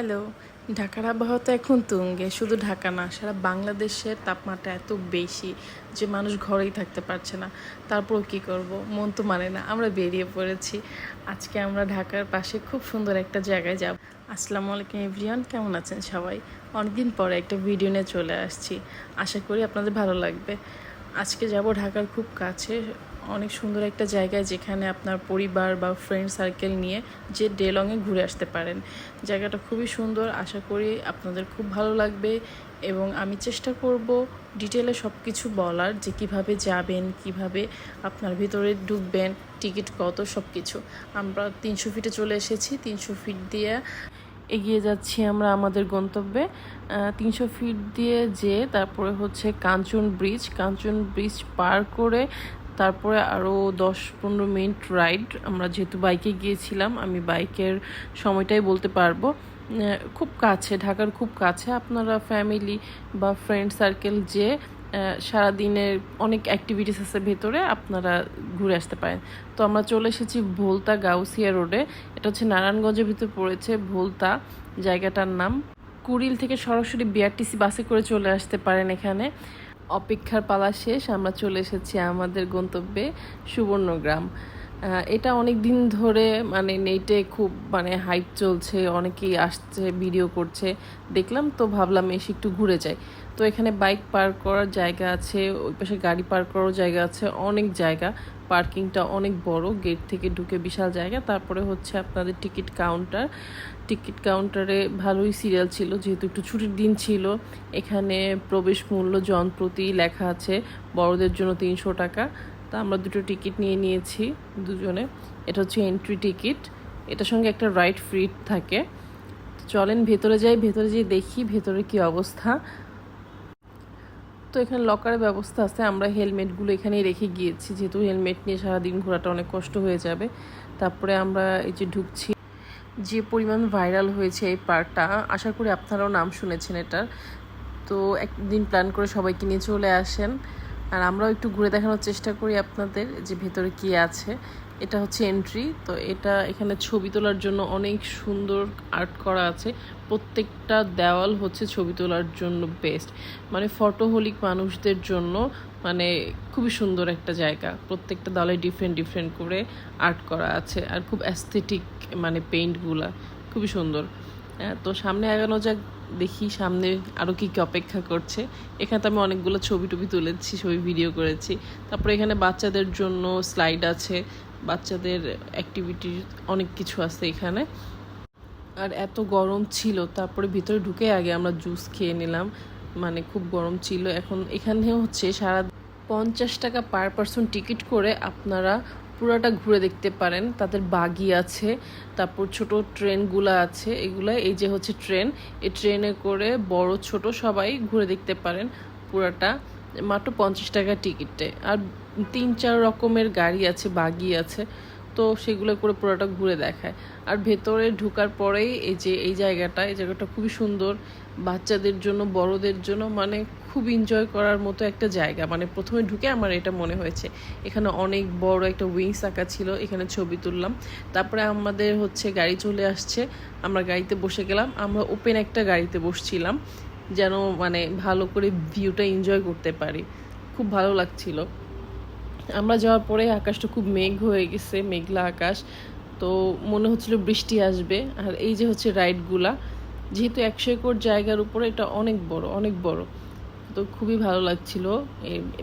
Hello, ঢাকার আবহাওয়া তো এখন তুঙ্গে, শুধু ঢাকা না, সারা বাংলাদেশের তাপমাত্রা এত বেশি যে মানুষ ঘরেই থাকতে পারছে না। তারপরও কী করব? মন তো মানে না, আমরা বেরিয়ে পড়েছি। আজকে আমরা ঢাকার পাশে খুব সুন্দর একটা জায়গায় যাব। আসসালামু আলাইকুম এভরিওয়ান, কেমন আছেন সবাই? অনেকদিন পরে একটা ভিডিও নিয়ে চলে আসছি। আশা করি আপনাদের ভালো লাগবে। আজকে যাব ঢাকার খুব কাছে অনেক সুন্দর একটা জায়গায় যেখানে আপনার পরিবার বা ফ্রেন্ড সার্কেল নিয়ে যে ডেলংয়ে ঘুরে আসতে পারেন। জায়গাটা খুবই সুন্দর, আশা করি আপনাদের খুব ভালো লাগবে এবং আমি চেষ্টা করব ডিটেলে সব কিছু বলার যে কীভাবে যাবেন, কীভাবে আপনার ভিতরে ঢুকবেন টিকিট কত সব কিছু আমরা তিনশো ফিটে চলে এসেছি, তিনশো ফিট দিয়ে এগিয়ে যাচ্ছি আমরা আমাদের গন্তব্যে। তিনশো ফিট দিয়ে যে তারপরে হচ্ছে কাঞ্চন ব্রিজ কাঞ্চন ব্রিজ পার করে তারপরে আরও দশ পনেরো মিনিট রাইড আমরা যেহেতু বাইকে গিয়েছিলাম, আমি বাইকের সময়টাই বলতে পারব। খুব কাছে, ঢাকার খুব কাছে। আপনারা ফ্যামিলি বা ফ্রেন্ড সার্কেল যে সারাদিনের অনেক অ্যাক্টিভিটিস আছে ভেতরে, আপনারা ঘুরে আসতে পারেন। তো আমরা চলে এসেছি ভোলতা গাউসিয়া রোডে এটা হচ্ছে নারায়ণগঞ্জের ভিতরে পড়েছে ভোলতা, জায়গাটার নাম। কুড়িল থেকে সরাসরি বিআরটিসি বাসে করে চলে আসতে পারেন এখানে। অপেক্ষার পালা শেষ, আমরা চলে এসেছি আমাদের গন্তব্যে সুবর্ণগ্রাম। এটা অনেক দিন ধরে মানে নেটে খুব মানে হাইপ চলছে, অনেকেই আসছে ভিডিও করছে। দেখলাম তো, ভাবলাম এসে একটু ঘুরে যাই। তো এখানে বাইক পার্ক করার জায়গা আছে, ওই পাশে গাড়ি পার্ক করার জায়গা আছে, অনেক জায়গা। পার্কিংটা অনেক বড়, গেট থেকে ঢুকে বিশাল জায়গা। তারপরে হচ্ছে আপনাদের টিকিট কাউন্টার। টিকিট কাউন্টারে ভালোই সিরিয়াল ছিল, যেহেতু একটু ছুটির দিন ছিল। এখানে প্রবেশ মূল্য জনপ্রতি লেখা আছে, বড়দের জন্য তিনশো টাকা। তা আমরা দুটো টিকিট নিয়ে নিয়েছি দুজনে। এটা হচ্ছে এন্ট্রি টিকিট এটার সঙ্গে একটা রাইড ফ্রি থাকে। চলেন ভেতরে যাই, ভেতরে যেয়ে দেখি ভেতরে কি অবস্থা। তো এখানে লকারের ব্যবস্থা আছে। আমরা হেলমেটগুলো এখানেই রেখে গিয়েছি। যেহেতু হেলমেট নিয়ে সারাদিন ঘোরাটা অনেক কষ্ট হয়ে যাবে। তারপরে আমরা এই যে ঢুকছি, যে পরিমাণ ভাইরাল হয়েছে এই পার্কটা, আশা করি আপনারাও নাম শুনেছেন এটার। তো একদিন প্ল্যান করে সবাইকে নিয়ে চলে আসেন। আর আমরাও একটু ঘুরে দেখানোর চেষ্টা করি আপনাদের যে ভেতরে কি আছে। এটা হচ্ছে এন্ট্রি তো এটা এখানে ছবি তোলার জন্য অনেক সুন্দর আর্ট করা আছে। প্রত্যেকটা দেওয়াল হচ্ছে ছবি তোলার জন্য বেস্ট মানে ফটোহলিক মানুষদের জন্য মানে খুবই সুন্দর একটা জায়গা। প্রত্যেকটা দলে ডিফারেন্ট ডিফারেন্ট করে আর্ট করা আছে আর খুব অ্যাস্থেটিক মানে পেইন্টগুলা খুবই সুন্দর। আহ, তো সামনে আগানো যাক দেখি সামনে আরও কী কী অপেক্ষা করছে। এখানে তো আমি অনেকগুলো ছবি টবি তুলেছি ছবি ভিডিও করেছি। তারপরে এখানে বাচ্চাদের জন্য স্লাইড আছে। বাচ্চাদের অ্যাক্টিভিটি অনেক কিছু আছে এখানে। আর এত গরম ছিল, তারপরে ভিতরে ঢুকে আগে আমরা জুস খেয়ে নিলাম। মানে খুব গরম ছিল। এখন এখানে হচ্ছে সারা পঞ্চাশ টাকা পার পার্সন টিকিট করে আপনারা পুরাটা ঘুরে দেখতে পারেন। তাদের বাগি আছে, তারপর ছোট ট্রেনগুলো আছে, এগুলো এই যে হচ্ছে ট্রেন। এই ট্রেনে করে বড় ছোট সবাই ঘুরে দেখতে পারেন পুরাটা। মাত্র পঞ্চাশ টাকা টিকিটে। আর তিন চার রকমের গাড়ি আছে, বাগি আছে, তো সেগুলো করে পুরোটা ঘুরে দেখায়। আর ভেতরে ঢোকার পরেই এই যে, এই জায়গাটা এই জায়গাটা খুবই সুন্দর। বাচ্চাদের জন্য, বড়দের জন্য মানে খুব এনজয় করার মতো একটা জায়গা। মানে প্রথমে ঢুকে আমার এটা মনে হয়েছে। এখানে অনেক বড় একটা উইংস আঁকা ছিল, এখানে ছবি তুললাম। তারপরে আমাদের হচ্ছে গাড়ি চলে আসছে। আমরা গাড়িতে বসে গেলাম। আমরা ওপেন একটা গাড়িতে বসছিলাম। যেন মানে ভালো করে ভিউটা এনজয় করতে পারি। খুব ভালো লাগছিল। আমরা যাওয়ার পরে আকাশটা খুব মেঘ হয়ে গেছে, মেঘলা আকাশ। তো মনে হচ্ছিল বৃষ্টি আসবে। আর এই যে হচ্ছে রাইডগুলা, যেহেতু একশো একর জায়গার উপরে এটা অনেক বড় অনেক বড়। তো খুবই ভালো লাগছিল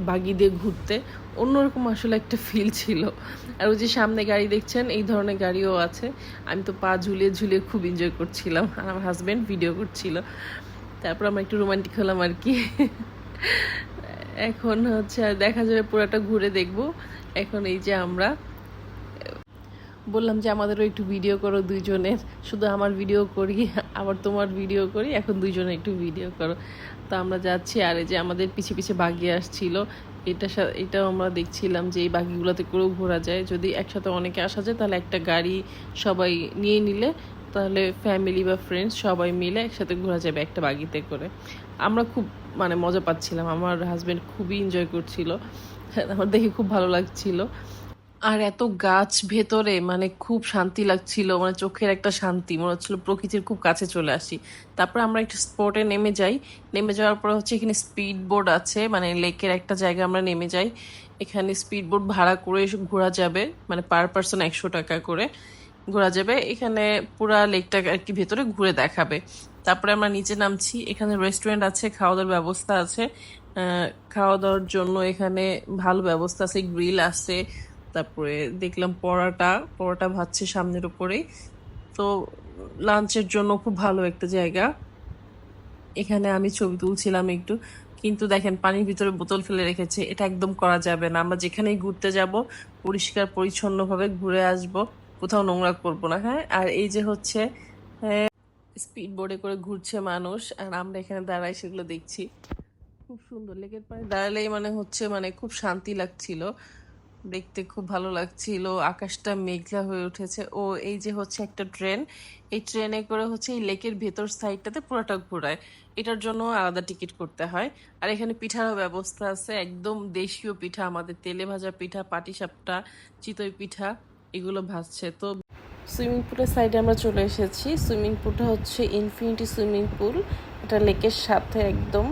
বাগি দিয়ে ঘুরতে। অন্যরকম আসলে একটা ফিল ছিল। আর ওই যে সামনে গাড়ি দেখছেন, এই ধরনের গাড়িও আছে। আমি তো পা ঝুলিয়ে ঝুলিয়ে খুব এনজয় করছিলাম। আর আমার হাজব্যান্ড ভিডিও করছিল। তারপর আমরা একটু রোমান্টিক হলাম আর কি। এখন হচ্ছে দেখা যাবে, পুরাটা ঘুরে দেখব। এখন এই যে আমরা, বললাম যে আমাদেরও একটু ভিডিও করো দুইজনের। শুধু আমার ভিডিও করি, আবার তোমার ভিডিও করি, এখন দুইজনে একটু ভিডিও করো। তো আমরা যাচ্ছি আর এই যে আমাদের পিছে পিছে বাগি আসছিল। এটা এটাও আমরা দেখছিলাম যে এই বাগিগুলোতে করেও ঘোরা যায়। যদি একসাথে অনেকে আসা যায়, তাহলে একটা গাড়ি সবাই নিয়ে নিলে তাহলে ফ্যামিলি বা ফ্রেন্ডস সবাই মিলে একসাথে ঘোরা যাবে একটা বাগিতে করে। আমরা খুব মানে মজা পাচ্ছিলাম। আমার হাজব্যান্ড খুবই এনজয় করছিল। আমার দেখে খুব ভালো লাগছিল। আর এত গাছ ভেতরে মানে খুব শান্তি লাগছিল। মানে চোখের একটা শান্তি, মনে হচ্ছিল প্রকৃতির খুব কাছে চলে আসি। তারপর আমরা একটা স্পটে নেমে যাই। নেমে যাওয়ার পর হচ্ছে এখানে স্পিড বোর্ড আছে। মানে লেকের একটা জায়গায় আমরা নেমে যাই। এখানে স্পিড বোর্ড ভাড়া করে ঘোরা যাবে। মানে পার পার্সন একশো টাকা করে। ঘোরা যাবে। এখানে পুরা লেকটা আর কি ভেতরে ঘুরে দেখাবে। তারপরে আমরা নিচে নামছি। এখানে রেস্টুরেন্ট আছে খাওয়া দাওয়ার ব্যবস্থা আছে। খাওয়া দাওয়ার জন্য এখানে ভালো ব্যবস্থা আছে গ্রিল আছে। তারপরে দেখলাম পরোটা। পরোটা ভাজছে সামনের উপরেই। তো লাঞ্চের জন্য খুব ভালো একটা জায়গা। এখানে আমি ছবি তুলছিলাম একটু। কিন্তু দেখেন, পানির ভিতরে বোতল ফেলে রেখেছে। এটা একদম করা যাবে না। আমরা যেখানেই ঘুরতে যাব পরিষ্কার পরিচ্ছন্নভাবে ঘুরে আসব। কোথাও নোংরা করব না হ্যাঁ? আর এই যে হচ্ছে স্পিড বোর্ডে করে ঘুরছে মানুষ, আর আমরা এখানে দাঁড়াই সেগুলো দেখছি। খুব সুন্দর লেকের পাড়ে দাঁড়ালেই মানে হচ্ছে মানে খুব শান্তি লাগছিল, দেখতে খুব ভালো লাগছিল, আকাশটা মেঘলা হয়ে উঠেছে। ও, এই যে হচ্ছে একটা ট্রেন, এই ট্রেনে করে হচ্ছে এই লেকের ভেতর সাইডটাতে পুরোটা ঘোরায়। এটার জন্য আলাদা টিকিট করতে হয়। আর এখানে পিঠারও ব্যবস্থা আছে, একদম দেশীয় পিঠা, আমাদের তেলে ভাজা পিঠা, পাটিসাপটা, চিতই পিঠা। এগুলো ভাসছে। তো সুইমিং পুলের সাইডে আমরা চলে এসেছি। সুইমিং পুলটা হচ্ছে ইনফিনিটি সুইমিং পুল। এটা লেকের সাথে একদম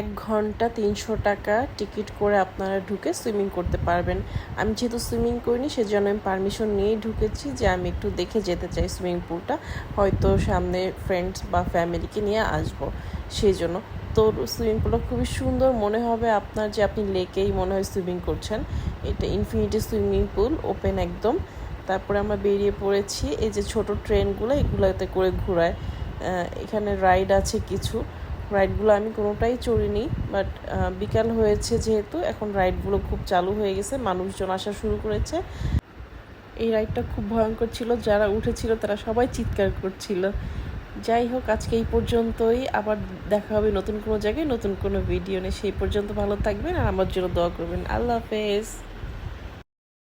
এক ঘণ্টা তিনশো টাকা টিকিট করে আপনারা ঢুকে সুইমিং করতে পারবেন। আমি যেহেতু সুইমিং করিনি, সেজন্য আমি পারমিশন নিয়েই ঢুকেছি যে আমি একটু দেখে যেতে চাই সুইমিং পুলটা। হয়তো সামনে ফ্রেন্ডস বা ফ্যামিলিকে নিয়ে আসব, সেই জন্য। তো সুইমিং পুলটা খুবই সুন্দর। মনে হবে আপনার যে আপনি লেকেই মনে হয় সুইমিং করছেন। এটা ইনফিনিটি সুইমিং পুল ওপেন একদম। তারপরে আমরা বেরিয়ে পড়েছি এই যে ছোট ট্রেনগুলো এগুলোতে করে ঘোরায়। এখানে রাইড আছে কিছু। রাইডগুলো আমি কোনোটাই চড়িনি বাট বিকাল হয়েছে যেহেতু, এখন রাইডগুলো খুব চালু হয়ে গেছে, মানুষজন আসা শুরু করেছে। এই রাইডটা খুব ভয়ঙ্কর ছিল, যারা উঠেছিল তারা সবাই চিৎকার করছিল। যাই হোক, আজকে এই পর্যন্তই। আবার দেখা হবে নতুন কোনো জায়গায়, নতুন কোনো ভিডিও নিয়ে। সেই পর্যন্ত ভালো থাকবেন আর আমার জন্য দোয়া করবেন। আল্লাহ হাফেজ।